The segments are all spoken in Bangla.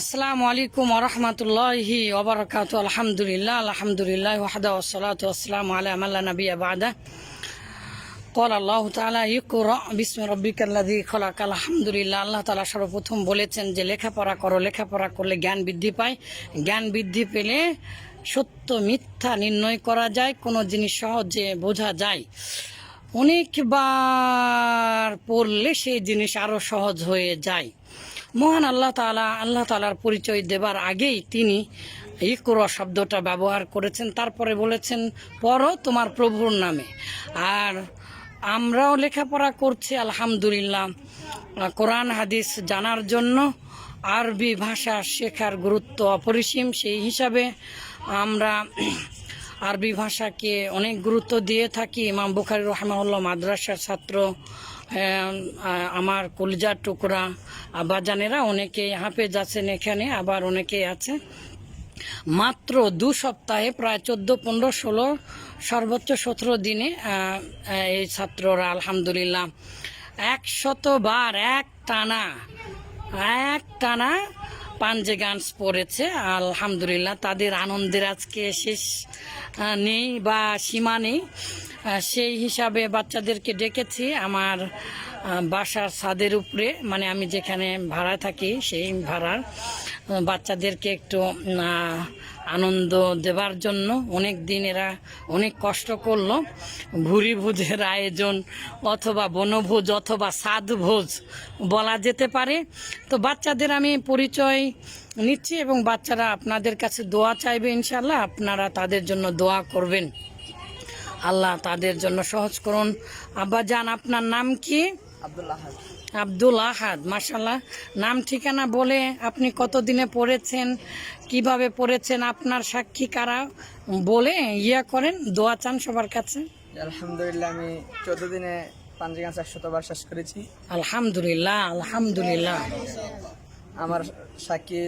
আসসালামু আলাইকুম আরহামতুল্লাহি ওবরাকাত আলহামদুলিল্লাহ আলহামদুলিল্লাহ ওয়াহদা ওসলাত আসসালাম আলা আমাল্লা নবী আবাদা কল আল্লাহ তালা ইকরা বিস্ম রব্বিকাল্লাদি খলাক আলহামদুলিল্লাহ, আল্লাহ তালা সর্বপ্রথম বলেছেন যে, লেখাপড়া করো, লেখাপড়া করলে জ্ঞান বৃদ্ধি পায়। জ্ঞান বৃদ্ধি পেলে সত্য মিথ্যা নির্ণয় করা যায়, কোনো জিনিস সহজে বোঝা যায়। অনেকবার পড়লে সেই জিনিস আরও সহজ হয়ে যায়। মহান আল্লাহ তালা আল্লাহ তালার পরিচয় দেবার আগেই তিনি ইকর শব্দটা ব্যবহার করেছেন, তারপরে বলেছেন, পড়ো তোমার প্রভুর নামে। আর আমরাও লেখাপড়া করছি, আলহামদুলিল্লাহ। কোরআন, হাদিস জানার জন্য আরবি ভাষা শেখার গুরুত্ব অপরিসীম, সেই হিসাবে আমরা আরবি ভাষাকে অনেক গুরুত্ব দিয়ে থাকি। ইমাম বুখারি রহমাউল্লাহ মাদ্রাসার ছাত্র আমার কলিজার টুকরা আব্বাজানেরা অনেকে হাফেজ আছেন এখানে, আবার অনেকে আছে। মাত্র দু সপ্তাহে প্রায় চোদ্দ, পনেরো, ষোলো, সর্বোচ্চ সতেরো দিনে এই ছাত্ররা আলহামদুলিল্লাহ একশতবার এক টানা এক টানা পাঞ্জে গানস পড়েছে। আলহামদুলিল্লাহ, তাদের আনন্দের আজকে শেষ নেই বা সীমা নেই। সেই হিসাবে বাচ্চাদেরকে ডেকেছি আমার বাসার ছাদের উপরে। মানে আমি যেখানে ভাড়া থাকি, সেই ভাড়ার বাচ্চাদেরকে একটু আনন্দ দেবার জন্য। অনেক দিন এরা অনেক কষ্ট করল। ভুরি ভোজের আয়োজন অথবা বনভোজ অথবা সাদ ভোজ বলা যেতে পারে। তো বাচ্চাদের আমি পরিচয় নিচ্ছি এবং বাচ্চারা আপনাদের কাছে দোয়া চাইবে ইনশাল্লাহ আপনারা তাদের জন্য দোয়া করবেন। আল্লাহ তাদের জন্য সহজ করুন। আব্বা জান আপনার নাম কি? আব্দুল আহাদ মাসাল্লাহ নাম ঠিকানা বলে আপনি কতদিনে পড়েছেন কীভাবে পড়েছেন আপনার সাক্ষী কারা? বলে ইয়া করেন দোয়া চান সবার কাছে। আলহামদুলিল্লাহ আমি চোদ্দ দিনে পাঞ্জিগাছ একশতবার শেষ করেছি। আলহামদুলিল্লাহ আলহামদুলিল্লাহ। আমার সাক্ষী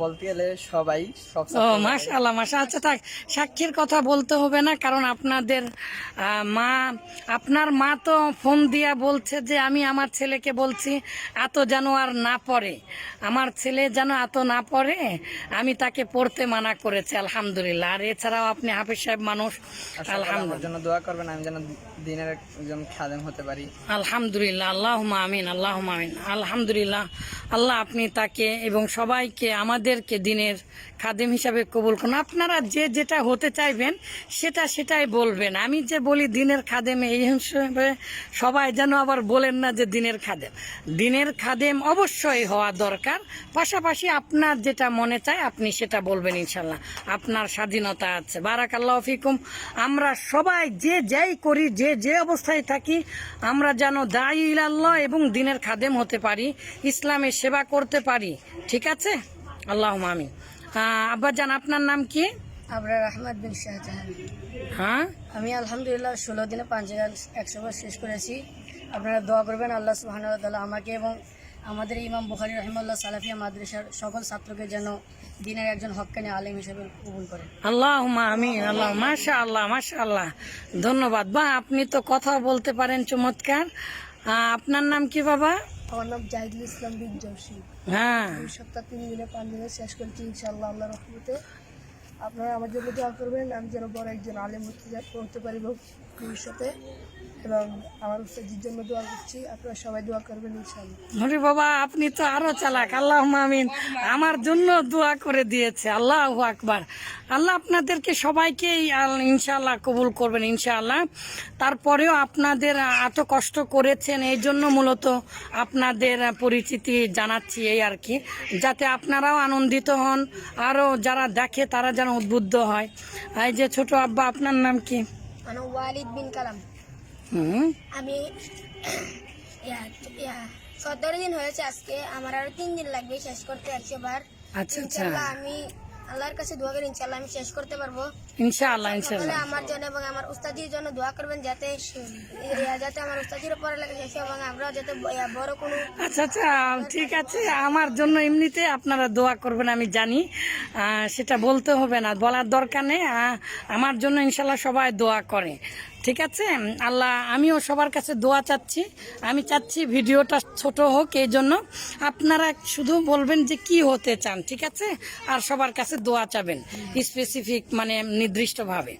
বলতে গেলে সবাই সব ও মাশাল্লাহ মাশা আচ্ছা থাক সাক্ষীর কথা বলতে হবে না কারণ আপনাদের মা আপনার মা তো ফোন দিয়া বলছে যে আমি আমার ছেলেকে বলছি এত যেন আর না পড়ে। আমার ছেলে যেন এত না পড়ে আমি তাকে পড়তে মানা করেছি আলহামদুলিল্লাহ। আর এছাড়াও আপনি হাফিজ সাহেব মানুষ আলহামদুলিল্লাহ। জন্য দোয়া করবেন আমি যেন দিনের একজন খাদেম হতে পারি। আলহামদুলিল্লাহ আল্লাহ আমিন আল্লাহ আমিন। আলহামদুলিল্লাহ, আল্লাহ আপনি তাকে এবং সবাইকে আমাদেরকে দিনের খাদেম হিসাবে কবুল করুন। আপনারা যে যেটা হতে চাইবেন, সেটা সেটাই বলবেন। আমি যে বলি দিনের খাদেম, এই হিসেবে সবাই যেন আবার বলেন না যে দিনের খাদেম। দিনের খাদেম অবশ্যই হওয়া দরকার। পাশাপাশি আপনার যেটা মনে চায়, আপনি সেটা বলবেন ইনশাল্লাহ আপনার স্বাধীনতা আছে। বারাকাল্লাহ ফিকুম। আমরা সবাই যে যাই করি, যে যে অবস্থায় থাকি আমরা যেন দায়ী ইলাল্লাহ এবং দিনের খাদেম হতে পারি ইসলামের সেবা করতে পারি। ঠিক আছে? আল্লাহ আমি আব্বা জান আপনার নাম কি? আবরার আহমদ বিন শাহজাহান। হ্যাঁ? আমি আলহামদুলিল্লাহ ষোলো দিনে পাঁচ হাজার একশো বার শেষ করেছি। আপনারা দোয়া করবেন আল্লাহ সুহান আমাকে এবং আমাদের ইমাম বুখারি রহমাল্লাহ সালাফিয়া মাদ্রাসার সকল ছাত্রকে যেন দিনের একজন হক্কানি আলেম হিসেবে কবুল করেন আল্লাহ আমিন আল্লাহ মাশা আল্লাহ মাশা আল্লাহ ধন্যবাদ। বা আপনি তো কথা বলতে পারেন চমৎকার। আপনার নাম কি বাবা? আমার নাম জাহিদুল ইসলাম বিন হ্যাঁ। দুই সপ্তাহ তিন দিনে পাঁচ দিনে শেষ করেছি ইনশাআল্লাহ আল্লাহ রহমতে। আপনারা আমার জন্য দোয়া করবেন আমি যেন বড় একজন আলেম হতে পারি ভবিষ্যতে। এবং আমার উস্তাদির জন্য দোয়া করছি। আপনারা সবাই দোয়া করবেন হরি বাবা, আপনি তো আরও চালাক। আল্লাহ আমিন। আমার জন্য দোয়া করে দিয়েছে। আল্লাহ আকবার। আল্লাহ আপনাদেরকে সবাইকেই আল- ইনশাআল্লাহ কবুল করবেন, ইনশাআল্লাহ। তারপরেও আপনাদের এত কষ্ট করেছেন, এই জন্য মূলত আপনাদের পরিচিতি জানাচ্ছি এই আর কি। যাতে আপনারাও আনন্দিত হন। আরও যারা দেখে তারা যেন উদ্বুদ্ধ হয়। এই যে ছোট আব্বা, আপনার নাম কি? ওয়ালিদ বিন কালাম। হুম। আমি সতেরো দিন হয়েছে আজকে আমার আরও তিন দিন লাগবে শেষ করতে একশো বার। আচ্ছা আচ্ছা। আমি আল্লাহর কাছে দোয়া করি ইনশাল্লাহ আমি শেষ করতে পারব। ইনশাআল্লাহ ইনশাআল্লাহ। আমার জন্য এবং আমার উস্তাদির জন্য দোয়া করবেন যাতে যাতে আমার উস্তাদির লাগে শেষ এবং আমরা যাতে বড় কোনো আচ্ছা আচ্ছা ঠিক আছে। আমার জন্য এমনিতে আপনারা দোয়া করবেন আমি জানি। সেটা বলতে হবে না বলার দরকার নেই। আমার জন্য ইনশাল্লাহ সবাই দোয়া করে। ঠিক আছে? আল্লাহ, আমিও সবার কাছে দোয়া চাচ্ছি। আমি চাচ্ছি ভিডিওটা ছোট হোক, এই জন্য আপনারা শুধু বলবেন যে কি হতে চান, ঠিক আছে? আর সবার কাছে দোয়া চাবেন স্পেসিফিক মানে নির্দিষ্টভাবে।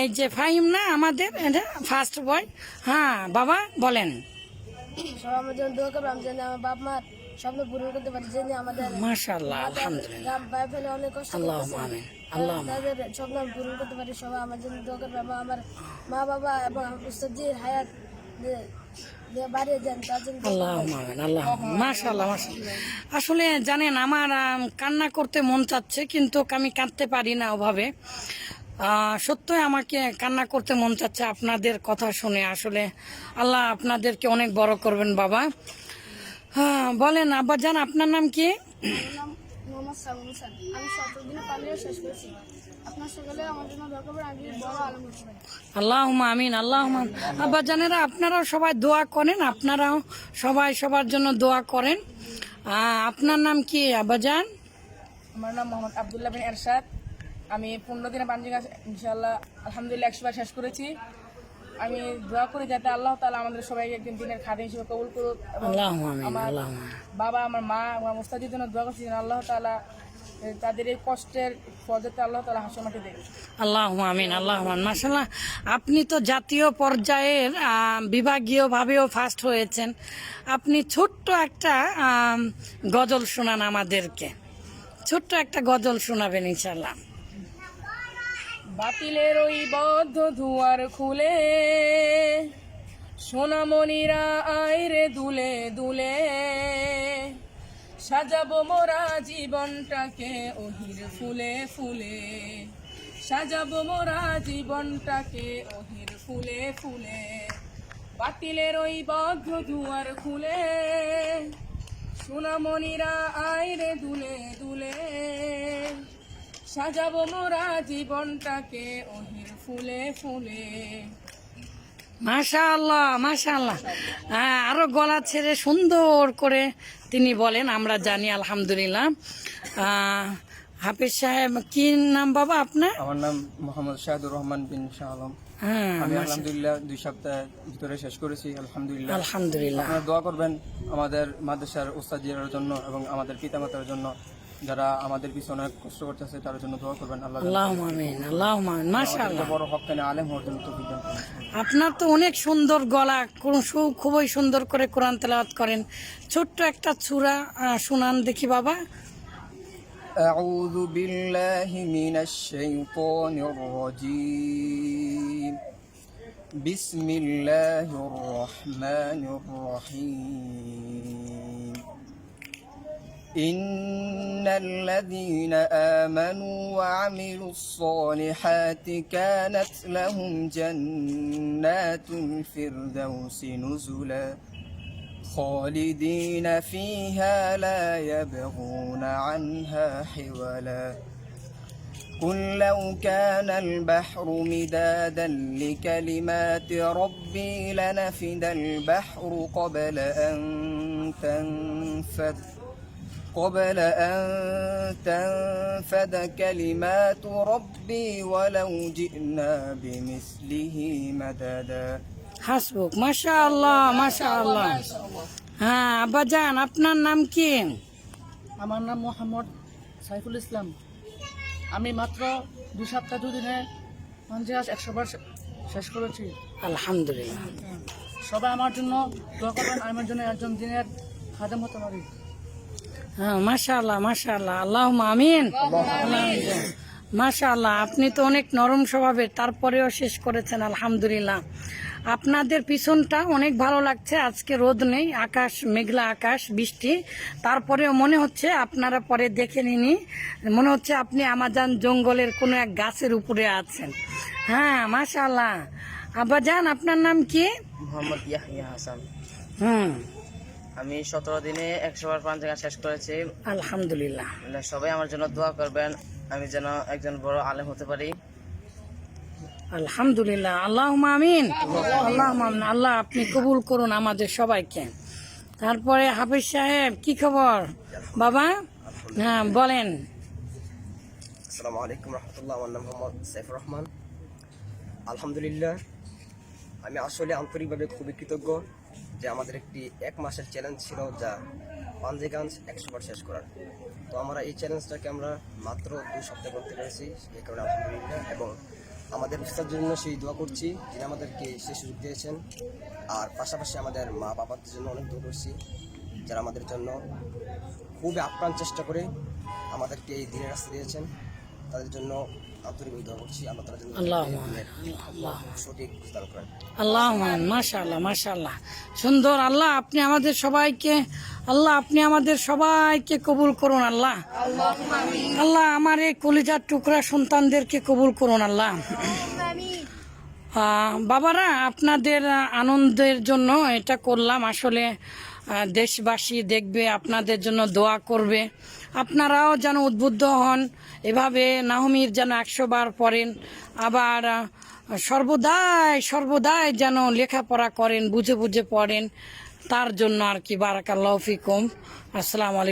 এই যে ফাহিম না, আমাদের, এটা ফার্স্ট বয় হ্যাঁ বাবা, বলেন। সবাই আমার জন্য দোয়া করবে আমি যেন আমার বাপ মার স্বপ্ন পূরণ করতে পারি যেন আমাদের মাশাল্লাহ আলহামদুলিল্লাহ। ফেলে অনেক কষ্ট আল্লাহ আমিন আল্লাহ তাদের স্বপ্ন পূরণ করতে পারি সবাই আমার জন্য দোয়া করবে। এবং আমার মা বাবা এবং উস্তাদির হায়াত আসলে জানেন আমার কান্না করতে মন চাচ্ছে কিন্তু আমি কাঁদতে পারি না ওভাবে। সত্যই আমাকে কান্না করতে মন চাচ্ছে আপনাদের কথা শুনে। আসলে আল্লাহ আপনাদেরকে অনেক বড় করবেন বাবা। হ্যাঁ বলেন আব্বা জান আপনার নাম কি? আমার নাম মোহাম্মদ সাবুল হোসেন আমি সতেরো পালিয়ে শেষ করেছি। আপনার সকালে আমার জন্য দোয়া আমি বড় আলম আল্লাহ আমিন আল্লাহ আব্বা জানেরা আপনারাও সবাই দোয়া করেন আপনারাও সবাই সবার জন্য দোয়া করেন। আপনার নাম কি আব্বাজান আমার নাম মোহাম্মদ আবদুল্লাহ বিন এরশাদ। আমি পনেরো দিনে পাঞ্জিকা ইনশাল্লাহ আলহামদুলিল্লাহ একশোবার শেষ করেছি। আমি দোয়া করি যাতে আল্লাহ তালা আমাদের সবাইকে একদিন দিনের খাদিম হিসেবে কবুল করুক আমার বাবা আমার মা এবং মুস্তাদির জন্য দোয়া করছি আল্লাহ তালা তাদের এই কষ্টের যাতে আল্লাহ তালা হাসি মাটি দেয়। আল্লাহ আমিন আল্লাহ মাসাল্লাহ আপনি তো জাতীয় পর্যায়ের বিভাগীয়ভাবেও ফার্স্ট হয়েছেন। আপনি ছোট্ট একটা গজল শোনান আমাদেরকে। ছোট্ট একটা গজল শোনাবেন ইনশাল্লাহ বাতিলের ওই বদ্ধ ধুয়ার খুলে। সোনামণিরা আইরে দুলে দুলে। সাজাবো মোরা জীবনটাকে ওহির ফুলে ফুলে। সাজাবো মোরা জীবনটাকে ওহির ফুলে ফুলে। বাতিলের ওই বদ্ধ ধুয়ার খুলে। সোনামণিরা আইরে দুলে দুলে। সাজাবো মোরা জীবনটাকে ওহির ফুলে ফুলে। মাশা আল্লাহ মাশা আল্লাহ হ্যাঁ, আরও গলা ছেড়ে সুন্দর করে তিনি বলেন আমরা জানি আলহামদুলিল্লাহ। হাফিজ সাহেব কি নাম বাবা আপনার? আমার নাম মোহাম্মদ শাহাদুর রহমান বিন শাহ আলম হ্যাঁ আমি আলহামদুলিল্লাহ দুই সপ্তাহের ভিতরে শেষ করেছি আলহামদুলিল্লাহ। আলহামদুলিল্লাহ। আপনারা দোয়া করবেন আমাদের মাদ্রাসার ওস্তাদিয়ার জন্য এবং আমাদের পিতামাতার জন্য যারা আমাদের পিছনে অনেক কষ্ট করতেছে তার জন্য দোয়া করবেন আল্লাহ আল্লাহ আমিন আল্লাহ আমিন মাশা আল্লাহ বড় হকানে আলেম হওয়ার জন্য তৌফিক দান করুন। আপনার তো অনেক সুন্দর গলা কোন- সু- খুবই সুন্দর করে কোরআন তেলাওয়াত করেন ছোট্ট একটা চূড়া আহ, শুনান দেখি বাবা أعوذ بالله من الشيطان الرجيم بسم الله الرحمن الرحيم إن الذين آمنوا وعملوا الصالحات كانت لهم جنات الفردوس نزلاً خالدين فيها لا يبغون عنها حولا قل لو كان البحر مدادا لكلمات ربي لنفد البحر قبل أن تنفد قبل أن تنفد كلمات ربي ولو جئنا بمثله مددا হাসবুক মাশা আল্লাহ মাশা আল্লাহ হ্যাঁ আব্বাজান আপনার নাম কি আমার নাম মোহাম্মদ সাইফুল ইসলাম আমি মাত্র দু সপ্তাহ দুদিনে পঞ্চাশ একশো বার শে- শেষ করেছি আলহামদুলিল্লাহ সবাই আমার জন্য দোয়া করবেন আমার জন্য একজন দিনের খাদেম হতে পারি হ্যাঁ মাশা আল্লাহ আল্লাহ আমিন। মাশা আল্লাহ আপনি তো অনেক নরম স্বভাবের তারপরেও শেষ করেছেন আলহামদুলিল্লাহ। আপনাদের পিছনটা অনেক ভালো লাগছে আজকে রোদ নেই আকাশ মেঘলা আকাশ বৃষ্টি। তারপরেও মনে হচ্ছে আপনারা পরে দেখে নিনি মনে হচ্ছে আপনি আমাজান জঙ্গলের কোনো এক গাছের উপরে আছেন। হ্যাঁ মাশা আল্লাহ আব্বাজান আপনার নাম কি? মোহাম্মদ ইয়াহিয়া হাসান। হুম। আমি সতেরো দিনে একশো বার পাঁচ জায়গা শেষ করেছি। আলহামদুলিল্লাহ। সবাই আমার জন্য দোয়া করবেন আমি যেন একজন বড় আলেম হতে পারি। আলহামদুলিল্লাহ। আল্লাহ আমিন। আল্লাহ আমিন। আল্লাহ আপনি কবুল করুন আমাদের সবাইকে। তারপরে হাফিজ সাহেব কি খবর? বাবা? হ্যাঁ বলেন। আসসালামু আলাইকুম রহমতুল্লাহ। আমার নাম মোহাম্মদ সাইফুর রহমান। আলহামদুলিল্লাহ আমি আসলে আন্তরিকভাবে খুবই কৃতজ্ঞ। যে আমাদের একটি এক মাসের চ্যালেঞ্জ ছিল যা পাঞ্জিগাঞ্জ একশো বার শেষ করার। তো আমরা এই চ্যালেঞ্জটাকে আমরা মাত্র দুই সপ্তাহ করতে পেরেছি এই কারণে আলহামদুলিল্লাহ। এবং আমাদের উস্তার জন্য সেই দোয়া করছি, যিনি আমাদেরকে সেই সুযোগ দিয়েছেন। আর পাশাপাশি আমাদের মা বাবাদের জন্য অনেক দোয়া করছি, যারা আমাদের জন্য খুবই আপ্রাণ চেষ্টা করে আমাদেরকে এই দিনের রাস্তা দিয়েছেন। তাদের জন্য আন্তরিক দোয়া করছি। আল্লাহ তাদের জন্য আল্লাহ সঠিক দান করেন। আল্লাহ মাশাল্লাহ মাশাল্লাহ সুন্দর আল্লাহ আপনি আমাদের সবাইকে আল্লাহ আপনি আমাদের সবাইকে কবুল করুন আল্লাহ। আল্লাহ আমার এই কলিজার টুকরা সন্তানদেরকে কবুল করুন আল্লাহ। বাবারা আপনাদের আনন্দের জন্য এটা করলাম। আসলে দেশবাসী দেখবে, আপনাদের জন্য দোয়া করবে। আপনারাও যেন উদ্বুদ্ধ হন। এভাবে নাহমির যেন একশো বার পড়েন, আবার সর্বদাই সর্বদাই যেন লেখাপড়া করেন, বুঝে বুঝে পড়েন। তার জন্য আর কি, বারাকাল্লাহ ফিকুম। আসসালামু আলাইকুম।